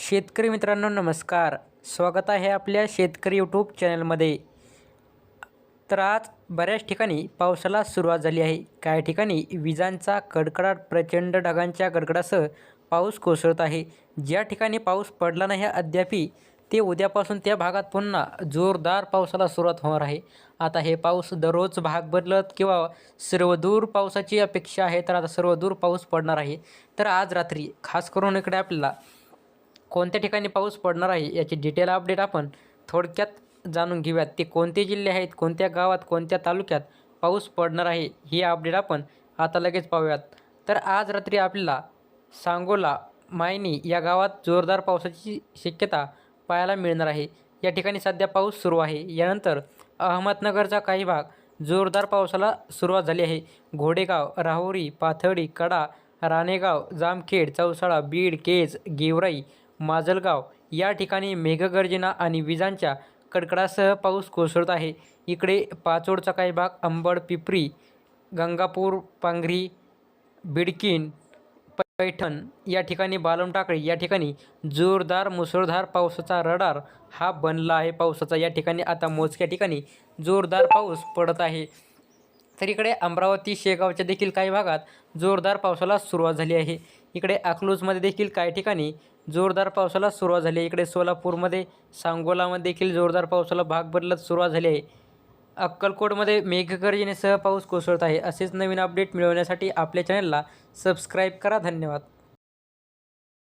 शेतकरी मित्रांनो नमस्कार. स्वागत आहे आपल्या शेतकरी यूट्यूब चॅनलमध्ये तर आज बऱ्याच ठिकाणी पावसाला सुरुवात झाली आहे. काही ठिकाणी विजांचा कडकडाट प्रचंड ढगांच्या गडगडासह पाऊस कोसळत आहे. ज्या ठिकाणी पाऊस पडला नाही अद्यापी ते उद्यापासून त्या भागात पुन्हा जोरदार पावसाला सुरुवात होणार आहे. आता हे पाऊस दररोज भाग बदलत किंवा सर्वदूर पावसाची अपेक्षा आहे तर आता सर्वदूर पाऊस पडणार आहे. तर आज रात्री खास करून इकडे आपल्याला कोणत्या ठिकाणी पाऊस पडणार आहे याची डिटेल अपडेट आपण थोडक्यात जाणून घेऊयात. ते कोणते जिल्हे आहेत कोणत्या गावात कोणत्या तालुक्यात पाऊस पडणार आहे ही अपडेट आपण आता लगेच पाहूयात. तर आज रात्री आपल्याला सांगोला मायनी या गावात जोरदार पावसाची शक्यता पाहायला मिळणार आहे. या ठिकाणी सध्या पाऊस सुरू आहे. यानंतर अहमदनगरचा काही भाग जोरदार पावसाला सुरुवात झाली आहे. घोडेगाव राहुरी पाथर्डी कडा राणेगाव जामखेड चौसाळा बीड केज गेवराई माजलगाव या ठिकाणी मेघगर्जना आणि विजांच्या कडकडासह पाऊस कोसळत आहे. इकडे पाचोडचा काही भाग अंबड पिपरी गंगापूर पांघरी बिडकीन पैठण या ठिकाणी बालम टाकळी या ठिकाणी जोरदार मुसळधार पावसाचा रडार हा बनला आहे. पावसाचा या ठिकाणी आता मोजक्या ठिकाणी जोरदार पाऊस पडत आहे. तर इकडे अमरावती शेगावच्या देखील काही भागात जोरदार पावसाला सुरुवात झाली आहे. इकडे अकलूजमध्ये देखील काही ठिकाणी जोरदार पावसाला सुरुवात झाली आहे. इकडे सोलापूरमध्ये सांगोलामध्ये देखील जोरदार पावसाला भाग बदलत सुरुवात झाली आहे. अक्कलकोटमध्ये मेघगर्जनेसह पाऊस कोसळत आहे. असेच नवीन अपडेट मिळवण्यासाठी आपल्या चॅनलला सबस्क्राईब करा. धन्यवाद.